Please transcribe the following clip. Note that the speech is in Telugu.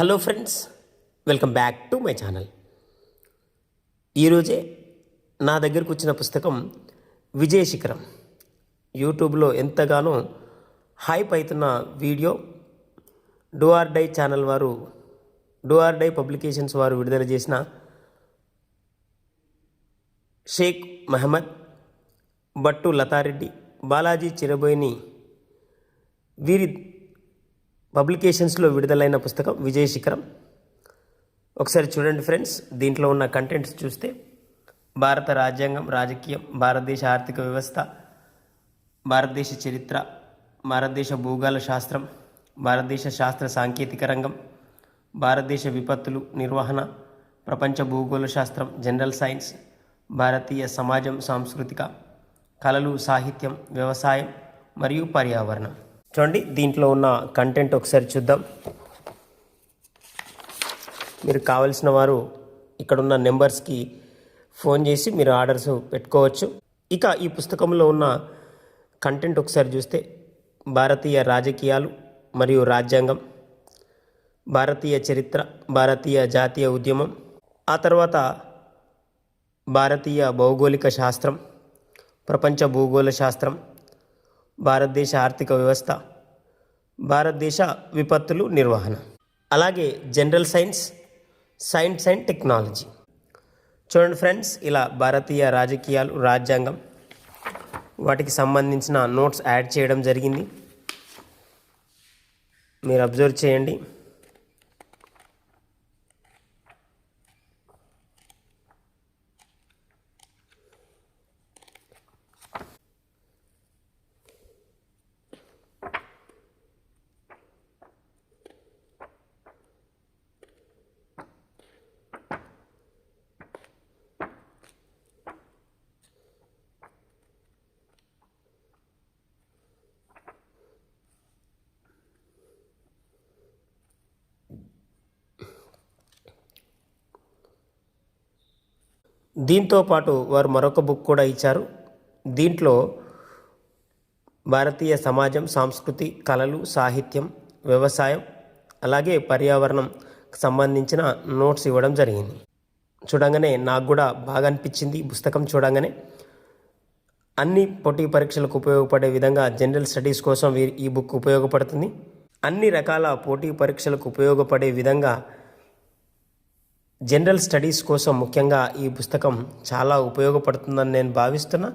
Hello friends welcome back to my channel. ఈరోజే నా దగ్గరకు వచ్చిన పుస్తకం విజయ శిఖరం. యూట్యూబ్లో ఎంతగానో హైప్ అవుతున్న వీడియో డూఆర్డై డై ఛానల్ వారు డూఆర్డై డై పబ్లికేషన్స్ వారు విడుదల చేసిన షేక్ మహమ్మద్ బట్టు లతారెడ్డి బాలాజీ చిరబోయిని వీరి పబ్లికేషన్స్లో విడుదలైన పుస్తకం విజయ శిఖరం. ఒకసారి చూడండి ఫ్రెండ్స్ దీంట్లో ఉన్న కంటెంట్స్ చూస్తే భారత రాజ్యాంగం రాజకీయం భారతదేశ ఆర్థిక వ్యవస్థ భారతదేశ చరిత్ర భారతదేశ భూగోళ శాస్త్రం భారతదేశ శాస్త్ర సాంకేతిక రంగం భారతదేశ విపత్తులు నిర్వహణ ప్రపంచ భూగోళ శాస్త్రం జనరల్ సైన్స్ భారతీయ సమాజం సాంస్కృతిక కళలు సాహిత్యం వ్యవసాయం మరియు పర్యావరణం. చూడండి దీంట్లో ఉన్న కంటెంట్ ఒకసారి చూద్దాం. మీరు కావలసిన వారు ఇక్కడ ఉన్న నెంబర్స్కి ఫోన్ చేసి మీరు ఆర్డర్స్ పెట్టుకోవచ్చు. ఇక ఈ పుస్తకంలో ఉన్న కంటెంట్ ఒకసారి చూస్తే భారతీయ రాజకీయాలు మరియు రాజ్యాంగం భారతీయ చరిత్ర భారతీయ జాతీయ ఉద్యమం ఆ తర్వాత భారతీయ భౌగోళిక శాస్త్రం ప్రపంచ భూగోళ శాస్త్రం భారతదేశ ఆర్థిక వ్యవస్థ భారతదేశ విపత్తులు నిర్వహణ. అలాగే general science science and technology. చూడండి ఫ్రెండ్స్ ఇలా భారతీయ రాజకీయాలు రాజ్యాంగం వాటికి సంబంధించిన నోట్స్ యాడ్ చేయడం జరిగింది. మీరు అబ్జర్వ్ చేయండి. దీంతో పాటు వారు మరొక బుక్ కూడా ఇచ్చారు. దీంట్లో భారతీయ సమాజం సంస్కృతి కళలు సాహిత్యం వ్యవసాయం అలాగే పర్యావరణం సంబంధించిన నోట్స్ ఇవ్వడం జరిగింది. చూడంగానే నాకు కూడా బాగా అనిపించింది పుస్తకం చూడంగానే. అన్ని పోటీ పరీక్షలకు ఉపయోగపడే విధంగా జనరల్ స్టడీస్ కోసం ఈ బుక్ ఉపయోగపడుతుంది. అన్ని రకాల పోటీ పరీక్షలకు ఉపయోగపడే విధంగా జనరల్ స్టడీస్ కోసం ముఖ్యంగా ఈ పుస్తకం చాలా ఉపయోగపడుతుందని నేను భావిస్తున్నా.